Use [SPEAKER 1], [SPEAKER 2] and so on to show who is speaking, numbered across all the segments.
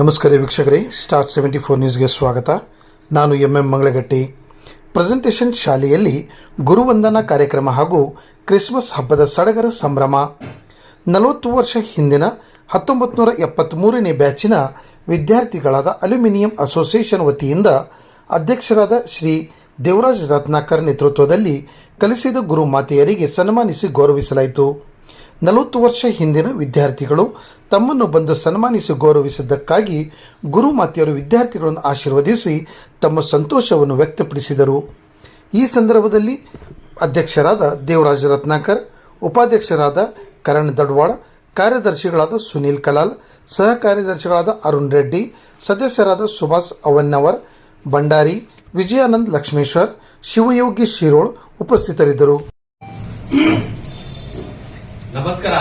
[SPEAKER 1] ನಮಸ್ಕಾರ ವೀಕ್ಷಕರೇ star seventy four ನ್ಯೂಸ್ಗೆ ಸ್ವಾಗತ. ನಾನು ಎಂ ಎಂ ಮಂಗಳಗಟ್ಟಿ. ಪ್ರೆಸೆಂಟೇಷನ್ ಶಾಲೆಯಲ್ಲಿ ಗುರುವಂದನಾ ಕಾರ್ಯಕ್ರಮ ಹಾಗೂ ಕ್ರಿಸ್ಮಸ್ ಹಬ್ಬದ ಸಡಗರ ಸಂಭ್ರಮ. ನಲವತ್ತು ವರ್ಷ ಹಿಂದಿನ ಹತ್ತೊಂಬತ್ತು ನೂರ ಎಪ್ಪತ್ತ್ಮೂರನೇ ಬ್ಯಾಚಿನ ವಿದ್ಯಾರ್ಥಿಗಳಾದ ಅಲ್ಯೂಮಿನಿಯಂ ಅಸೋಸಿಯೇಷನ್ ವತಿಯಿಂದ ಅಧ್ಯಕ್ಷರಾದ ಶ್ರೀ ದೇವರಾಜ್ ರತ್ನಾಕರ್ ನೇತೃತ್ವದಲ್ಲಿ ಕಲಿಸಿದ ಗುರು ಮಾತೆಯರಿಗೆ ಸನ್ಮಾನಿಸಿ ಗೌರವಿಸಲಾಯಿತು. ನಲವತ್ತು ವರ್ಷ ಹಿಂದಿನ ವಿದ್ಯಾರ್ಥಿಗಳು ತಮ್ಮನ್ನು ಬಂದು ಸನ್ಮಾನಿಸಿ ಗೌರವಿಸಿದ್ದಕ್ಕಾಗಿ ಗುರುಮಾತೆಯರು ವಿದ್ಯಾರ್ಥಿಗಳನ್ನು ಆಶೀರ್ವದಿಸಿ ತಮ್ಮ ಸಂತೋಷವನ್ನು ವ್ಯಕ್ತಪಡಿಸಿದರು. ಈ ಸಂದರ್ಭದಲ್ಲಿ ಅಧ್ಯಕ್ಷರಾದ ದೇವರಾಜ ರತ್ನಾಕರ್, ಉಪಾಧ್ಯಕ್ಷರಾದ ಕರಣ್ ದಡ್ವಾಳ, ಕಾರ್ಯದರ್ಶಿಗಳಾದ ಸುನೀಲ್ ಕಲಾಲ್ ಸಹ ಕಾರ್ಯದರ್ಶಿಗಳಾದ ಅರುಣ್ ರೆಡ್ಡಿ, ಸದಸ್ಯರಾದ ಸುಭಾಷ್ ಅವನ್ನವರ್, ಭಂಡಾರಿ ವಿಜಯಾನಂದ್ ಲಕ್ಷ್ಮೇಶ್ವರ್, ಶಿವಯೋಗಿ ಶಿರೋಳ್ ಉಪಸ್ಥಿತರಿದ್ದರು.
[SPEAKER 2] ನಮಸ್ಕಾರ.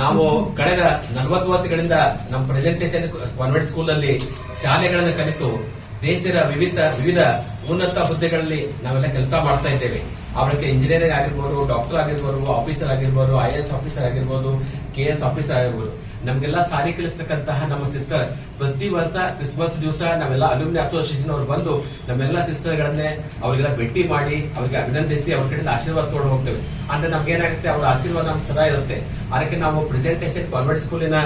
[SPEAKER 2] ನಾವು ಕಳೆದ ನಲವತ್ತು ವರ್ಷಗಳಿಂದ ನಮ್ಮ ಪ್ರೆಸೆಂಟೇಷನ್ ಕಾನ್ವೆಂಟ್ ಸ್ಕೂಲ್ ಅಲ್ಲಿ ಶಾಲೆಗಳನ್ನು ಕಲಿತು ದೇಶದ ವಿವಿಧ ವಿವಿಧ ಉನ್ನತ ಹುದ್ದೆಗಳಲ್ಲಿ ನಾವೆಲ್ಲ ಕೆಲಸ ಮಾಡ್ತಾ ಇದ್ದೇವೆ. ಅವರಿಗೆ ಇಂಜಿನಿಯರಿಂಗ್ ಆಗಿರ್ಬೋದು ಡಾಕ್ಟರ್ ಆಗಿರ್ಬೋದು ಆಫೀಸರ್ ಆಗಿರ್ಬೋದು ಐ ಎಸ್ ಆಫೀಸರ್ ಆಗಿರ್ಬೋದು ಕೆ ಎಸ್ ಆಫೀಸರ್ ಆಗಿರ್ಬೋದು. ನಮ್ಗೆಲ್ಲ ಸಾರಿ ಕಲಿಸ್ತಕ್ಕಂತಹ ನಮ್ಮ ಸಿಸ್ಟರ್ ಪ್ರತಿ ವರ್ಷ ಕ್ರಿಸ್ಮಸ್ ದಿವಸ ನಾವೆಲ್ಲ ಅಲ್ಯೂಮಿನಿ ಅಸೋಸಿಯೇಷನ್ ಅವರು ಬಂದು ನಮ್ಮೆಲ್ಲ ಸಿಸ್ಟರ್ ಗಳನ್ನೇ ಅವರಿಗೆಲ್ಲ ಭೇಟಿ ಮಾಡಿ, ಅವ್ರಿಗೆ ಅಭಿನಂದಿಸಿ ಅವ್ರ ಕಡೆಯಿಂದ ಆಶೀರ್ವಾದ ತೊಗೊಂಡು ಹೋಗ್ತೇವೆ. ಅಂದ್ರೆ ನಮ್ಗೇನಾಗುತ್ತೆ ಅವ್ರ ಆಶೀರ್ವಾದ ನಮ್ಗೆ ಸದಾ ಇರುತ್ತೆ. ಅದಕ್ಕೆ ನಾವು ಪ್ರೆಸೆಂಟೇಷನ್ ಕಾನ್ವೆಂಟ್ ಸ್ಕೂಲಿನ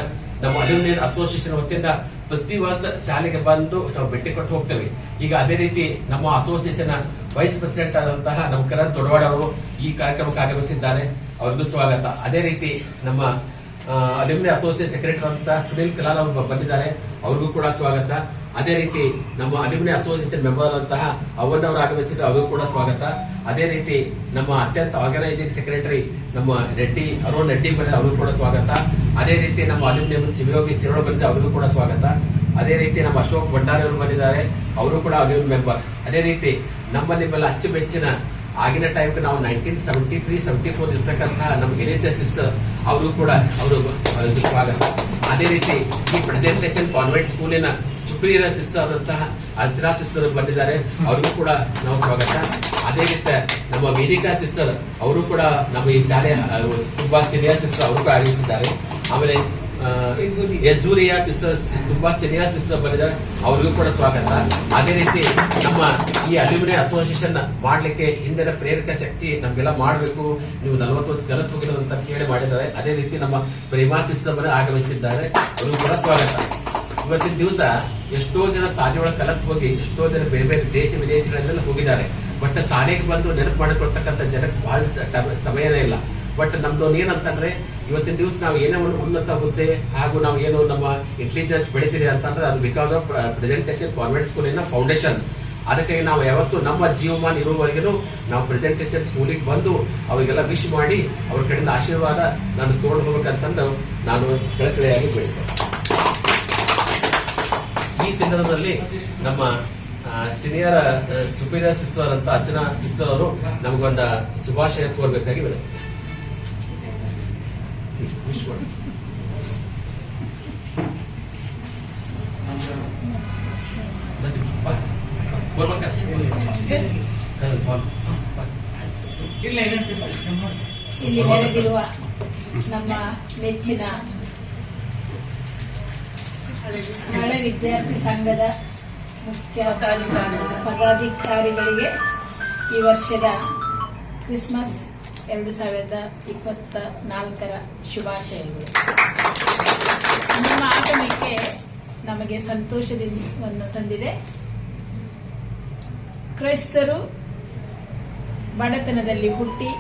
[SPEAKER 2] ನಮ್ಮ ಅಲ್ಯೂಮಿನಿಯನ್ ಅಸೋಸಿಯೇಷನ್ ವತಿಯಿಂದ ಪ್ರತಿ ವರ್ಷ ಶಾಲೆಗೆ ಬಂದು ನಾವು ಭೇಟಿ ಕೊಟ್ಟು ಹೋಗ್ತೇವೆ. ಈಗ ಅದೇ ರೀತಿ ನಮ್ಮ ಅಸೋಸಿಯೇಷನ್ ವೈಸ್ ಪ್ರೆಸಿಡೆಂಟ್ ಆದಂತಹ ನಮ್ಮ ಕರಣ್ ತೊಡವಾಡ ಅವರು ಈ ಕಾರ್ಯಕ್ರಮಕ್ಕೆ ಆಗಮಿಸಿದ್ದಾರೆ ಅವ್ರಿಗೂ ಸ್ವಾಗತ. ಅದೇ ರೀತಿ ನಮ್ಮ ಅಲ್ಯೂಮಿನಿ ಅಸೋಸಿಯೇಟ್ ಸೆಕ್ರೆಟರಿ ಅಂತ ಸುನೀಲ್ ಕಲಾಲ್ ಅವರು ಬಂದಿದ್ದಾರೆ. ಅವ್ರಿಗೂ ಕೂಡ ಸ್ವಾಗತ. ಅದೇ ರೀತಿ ನಮ್ಮ ಅಲ್ಯೂಮಿನಿ ಅಸೋಸಿಯೇಷನ್ ಮೆಂಬರ್ ಆದಂತಹ ಅವನ್ ಅವರು ಆಗಮಿಸಿದ್ರು ಅವ್ರಿಗೂ ಕೂಡ ಸ್ವಾಗತ. ಅದೇ ರೀತಿ ನಮ್ಮ ಅತ್ಯಂತ ಆರ್ಗನೈಸಿಂಗ್ ಸೆಕ್ರೆಟರಿ ನಮ್ಮ ರೆಡ್ಡಿ, ಅರುಣ್ ರೆಡ್ಡಿ ಬಂದಿದ್ದಾರೆ, ಅವರಿಗೂ ಕೂಡ ಸ್ವಾಗತ. ಅದೇ ರೀತಿ ನಮ್ಮ ಅಲ್ಯೂಮಿನಿಯಂ ಶಿವಯೋಗಿ ಸಿರೋಳ ಬಂದಿದ್ದಾರೆ, ಅವರಿಗೂ ಕೂಡ ಸ್ವಾಗತ. ಅದೇ ರೀತಿ ನಮ್ಮ ಅಶೋಕ್ ಭಂಡಾರಿ ಅವರು ಬಂದಿದ್ದಾರೆ ಅವರು ಕೂಡ ಅಲ್ಯೂಮಿನಿಯಂ ಮೆಂಬರ್ ಅದೇ ರೀತಿ ನಮ್ಮ ನಿಮ್ಮೆಲ್ಲ ಅಚ್ಚುಮೆಚ್ಚಿನ ಆಗಿನ ಟೈಮ್ ನಾವು nineteen seventy three seventy four ಇರ್ತಕ್ಕಂತಹ ನಮ್ಮ ಎಸ್ ಸಿಸ್ಟರ್ ಅವರು ಕೂಡ ಅವರು ಸ್ವಾಗತ ಅದೇ ರೀತಿ ಈ ಪ್ರೆಸೆಂಟೇಷನ್ ಕಾನ್ವೆಂಟ್ ಸ್ಕೂಲಿನ ಸುಪ್ರಿಯರ್ ಸಿಸ್ಟರ್ ಆದಂತಹ ಅರ್ಚನಾ ಸಿಸ್ಟರ್ ಬಂದಿದ್ದಾರೆ. ಅವ್ರಿಗೂ ಕೂಡ ನಾವು ಸ್ವಾಗತ. ಅದೇ ರೀತಿ ನಮ್ಮ ವೇದಿಕಾ ಸಿಸ್ಟರ್ ಅವರು ಕೂಡ ನಮ್ಮ ಈ ಶಾಲೆ ತುಂಬಾ ಸಿನಿಯರ್ ಸಿಸ್ಟರ್ ಅವರು ಕೂಡ ಆಗಮಿಸಿದ್ದಾರೆ. ಆಮೇಲೆ ಯಜೂರಿಯಾ ಸಿಸ್ಟರ್ಸ್ ತುಂಬಾ ಸೀನಿಯರ್ ಸಿಸ್ಟರ್ ಬಂದಿದ್ದಾರೆ. ಅವ್ರಿಗೂ ಕೂಡ ಸ್ವಾಗತ. ಅದೇ ರೀತಿ ನಮ್ಮ ಈ ಅಲ್ಯೂಮಿನಿ ಅಸೋಸಿಯೇಷನ್ ಮಾಡ್ಲಿಕ್ಕೆ ಹಿಂದಿನ ಪ್ರೇರಕ ಶಕ್ತಿ ನಮ್ಗೆಲ್ಲ ಮಾಡಬೇಕು. ನೀವು ನಲವತ್ತು ವರ್ಷ ಗಲತ್ ಹೋಗಿದ್ರು ಅಂತ ಕೇಳಿ ಮಾಡಿದ್ದಾರೆ. ಅದೇ ರೀತಿ ನಮ್ಮ ಪ್ರೇಮಾ ಸಿಸ್ಟರ್ ಬರ ಆಗಮಿಸಿದ್ದಾರೆ. ಅವ್ರಿಗೂ ಕೂಡ ಸ್ವಾಗತ. ಇವತ್ತಿನ ದಿವಸ ಎಷ್ಟೋ ಜನ ಶಾಲೆ ಒಳಗೆ ಕಲತ್ ಹೋಗಿ ಎಷ್ಟೋ ಜನ ಬೇರೆ ಬೇರೆ ದೇಶ ವಿದೇಶಗಳಲ್ಲೆಲ್ಲ ಹೋಗಿದ್ದಾರೆ. ಬಟ್ ಶಾಲೆಗೆ ಬಂದು ನೆನಪು ಮಾಡಿಕೊಡ್ತಕ್ಕಂಥ ಜನಕ್ಕೆ ಬಹಳ ಸಮಯನೇ ಇಲ್ಲ. ಬಟ್ ನಮ್ದೊಂದು ಏನಂತಂದ್ರೆ, ಇವತ್ತಿನ ದಿವಸ ನಾವು ಏನೇ ಒಂದು ಉನ್ನತ ಹುದ್ದೆ ಹಾಗೂ ನಾವು ಏನು ನಮ್ಮ ಇಂಟೆಲಿಜೆನ್ಸ್ ಬೆಳಿತೀರಿ ಅಂತಂದ್ರೆ ಅದು ಬಿಕಾಸ್ ಆಫ್ ಪ್ರೆಸೆಂಟೇಷನ್ ಕಾನ್ವೆಂಟ್ ಸ್ಕೂಲಿನ ಫೌಂಡೇಶನ್ ಅದಕ್ಕೆ ನಾವು ಯಾವತ್ತು ನಮ್ಮ ಜೀವಮಾನ ಇರುವವರೆಗೂ ನಾವು ಪ್ರೆಸೆಂಟೇಷನ್ ಸ್ಕೂಲಿಗೆ ಬಂದು ಅವರಿಗೆಲ್ಲ ವಿಶ್ ಮಾಡಿ ಅವ್ರ ಕಡೆಯಿಂದ ಆಶೀರ್ವಾದ ನಾನು ತಗೊಂಡು ಹೋಗ್ಬೇಕಂತಂದು ನಾನು ಕಳಕಳಿಯಾಗಿ ಬೆಳಿತೇನೆ ಈ ಸಂದರ್ಭದಲ್ಲಿ ನಮ್ಮ ಸೀನಿಯರ್ ಸುಪೀರಿಯರ್ ಸಿಸ್ಟರ್ ಅಂತ ಅರ್ಚನಾ ಸಿಸ್ಟರ್ ಅವರು ನಮಗೊಂದು ಶುಭಾಶಯ ಕೋರ್ಬೇಕಾಗಿ
[SPEAKER 3] ಇಲ್ಲಿ ನೆರೆದಿರುವ ನಮ್ಮ ನೆಚ್ಚಿನ ಹಳೆ ವಿದ್ಯಾರ್ಥಿ ಸಂಘದ ಮುಖ್ಯ ಪದಾಧಿಕಾರಿಗಳಿಗೆ ಈ ವರ್ಷದ ಕ್ರಿಸ್ಮಸ್ ಎರಡು ಸಾವಿರದ ಇಪ್ಪತ್ತ ನಾಲ್ಕರ ಶುಭಾಶಯಗಳು. ನಿಮ್ಮ ಆಗಮನಕ್ಕೆ ನಮಗೆ ಸಂತೋಷದಿಂದ ತಂದಿದೆ. ಕ್ರೈಸ್ತರು ಬಡತನದಲ್ಲಿ ಹುಟ್ಟಿ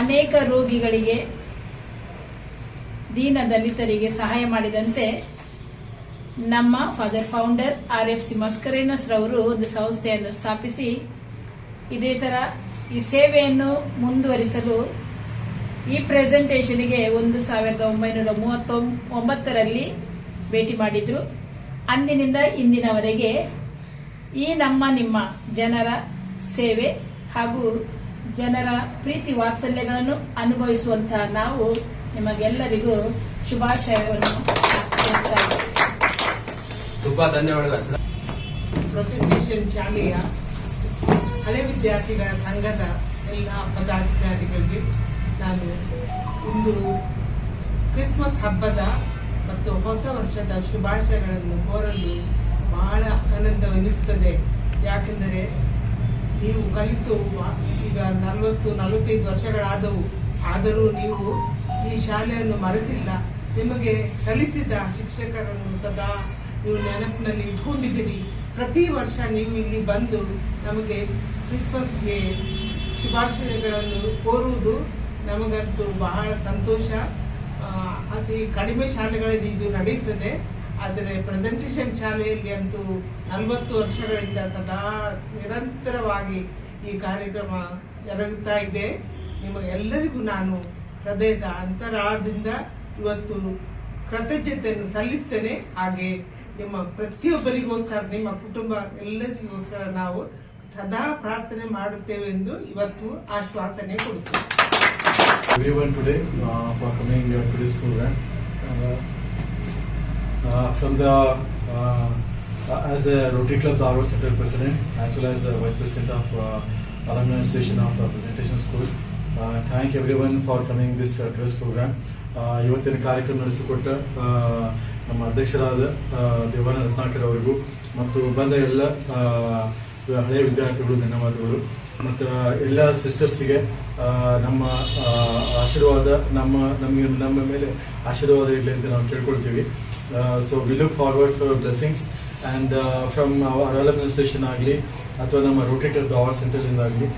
[SPEAKER 3] ಅನೇಕ ರೋಗಿಗಳಿಗೆ ದೀನ ದಲಿತರಿಗೆ ಸಹಾಯ ಮಾಡಿದಂತೆ ನಮ್ಮ father founder R F C Mascarenhas ರವರು ಒಂದು ಸಂಸ್ಥೆಯನ್ನು ಸ್ಥಾಪಿಸಿ ಇದೇ ತರ ಈ ಸೇವೆಯನ್ನು ಮುಂದುವರಿಸಲು ಈ ಪ್ರೆಸೆಂಟೇಷನ್ಗೆ ಒಂದು ಸಾವಿರದ ಒಂಬೈನೂರ ಮೂವತ್ತೊಂ- ಒಂಬತ್ತರಲ್ಲಿ ಭೇಟಿ ಮಾಡಿದ್ರು ಅಂದಿನಿಂದ ಇಂದಿನವರೆಗೆ ಈ ನಮ್ಮ ನಿಮ್ಮ ಜನರ ಸೇವೆ ಹಾಗೂ ಜನರ ಪ್ರೀತಿ ವಾತ್ಸಲ್ಯಗಳನ್ನು ಅನುಭವಿಸುವಂತಹ ನಾವು ನಿಮಗೆಲ್ಲರಿಗೂ ಶುಭಾಶಯವನ್ನು.
[SPEAKER 2] ತುಂಬಾ ಧನ್ಯವಾದಗಳು
[SPEAKER 4] ಪ್ರೆಸೆಂಟೇಷನ್ ಶಾಲೆಯ ಹಳೆ ವಿದ್ಯಾರ್ಥಿಗಳ ಸಂಘದ ಎಲ್ಲ ಪದಾಧಿಕಾರಿಗಳಿಗೆ ನಾನು ಇಂದು ಕ್ರಿಸ್ಮಸ್ ಹಬ್ಬದ ಮತ್ತು ಹೊಸ ವರ್ಷದ ಶುಭಾಶಯಗಳನ್ನು ಕೋರಲು ಬಹಳ ಆನಂದವೆನಿಸುತ್ತದೆ. ಯಾಕೆಂದರೆ ನೀವು ಕಲಿತು ಈಗ ನಲವತ್ತು, ನಲವತ್ತೈದು ವರ್ಷಗಳಾದವು. ಆದರೂ ನೀವು ಈ ಶಾಲೆಯನ್ನು ಮರೆತಿಲ್ಲ. ನಿಮಗೆ ಕಲಿಸಿದ ಶಿಕ್ಷಕರನ್ನು ಸದಾ ನೀವು ನೆನಪಿನಲ್ಲಿ ಇಟ್ಕೊಂಡಿದ್ದೀರಿ. ಪ್ರತಿ ವರ್ಷ ನೀವು ಇಲ್ಲಿ ಬಂದು ನಮಗೆ ಕ್ರಿಸ್ಮಸ್ಗೆ ಶುಭಾಶಯಗಳನ್ನು ಕೋರುವುದು ನಮಗಂತೂ ಬಹಳ ಸಂತೋಷ. ಅತಿ ಕಡಿಮೆ ಶಾಲೆಗಳಲ್ಲಿ ಇದು ನಡೆಯುತ್ತದೆ. ಆದರೆ ಪ್ರೆಸೆಂಟೇಷನ್ ಶಾಲೆಯಲ್ಲಿ ಅಂತೂ ನಲವತ್ತು ವರ್ಷಗಳಿಂದ ಸದಾ ನಿರಂತರವಾಗಿ ಈ ಕಾರ್ಯಕ್ರಮ ಜರುಗುತ್ತಾ ಇದೆ. ನಿಮಗೆಲ್ಲರಿಗೂ ನಾನು ಹೃದಯದ ಅಂತರಾಳದಿಂದ ಇವತ್ತು ಕೃತಜ್ಞತೆಯನ್ನು ಸಲ್ಲಿಸ್ತೇನೆ ಹಾಗೆ ನಿಮ್ಮ ಪ್ರತಿಯೊಬ್ಬರಿಗೋಸ್ಕರ ನಿಮ್ಮ ಕುಟುಂಬ ಎಲ್ಲರಿಗೋಸ್ಕರ ನಾವು ಸದಾ ಪ್ರಾರ್ಥನೆ ಮಾಡುತ್ತೇವೆ ಎಂದು ಇವತ್ತು ಆಶ್ವಾಸನೆ ಕೊಡುತ್ತೇವೆ
[SPEAKER 5] uh. Uh, uh, uh, uh, as a Rotary Club Dharwad Central President as well as the Vice President of uh, Alumni Association of uh, Presentation School. Uh, every one for coming this dress program ಇವತ್ತಿನ ಕಾರ್ಯಕ್ರಮ ನಡೆಸಿಕೊಟ್ಟ ನಮ್ಮ ಅಧ್ಯಕ್ಷರಾದ ದೇವನ ರತ್ನಾಕರ್ ಅವರಿಗೂ ಮತ್ತು ಬಂದ ಎಲ್ಲ ಹಳೆಯ ವಿದ್ಯಾರ್ಥಿಗಳು ಧನ್ಯವಾದಗಳು. ಮತ್ತು ಎಲ್ಲ ಸಿಸ್ಟರ್ಸಿಗೆ ನಮ್ಮ ಆಶೀರ್ವಾದ ನಮ್ಮ ನಮಗೆ ನಮ್ಮ ಮೇಲೆ ಆಶೀರ್ವಾದ ಇರಲಿ ಅಂತ ನಾವು ಕೇಳ್ಕೊಳ್ತೀವಿ. So we look forward for blessings and from our administration ಆಗಲಿ ಅಥವಾ ನಮ್ಮ ರೋಟರಿ ಕ್ಲಬ್ ಅವರ್ ಸೆಂಟರ್ಲಿಂದ ಆಗಲಿ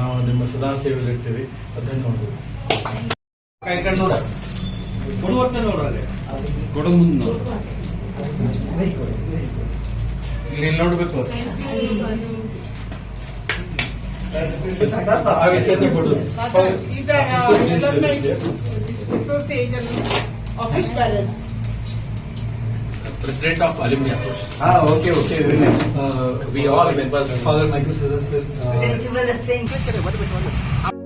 [SPEAKER 5] ನಾವು ನಿಮ್ಮ ಸದಾ ಸೇವೆಯಲ್ಲಿ ಇರ್ತೀವಿ ಧನ್ಯವಾದಗಳು
[SPEAKER 6] ಇಲ್ಲಿ ನೋಡಬೇಕು.
[SPEAKER 4] Office These President of Alumni Association.
[SPEAKER 5] Ah, okay, okay. Uh,
[SPEAKER 2] we all members.
[SPEAKER 5] Father Michael Suresh, sir. Uh,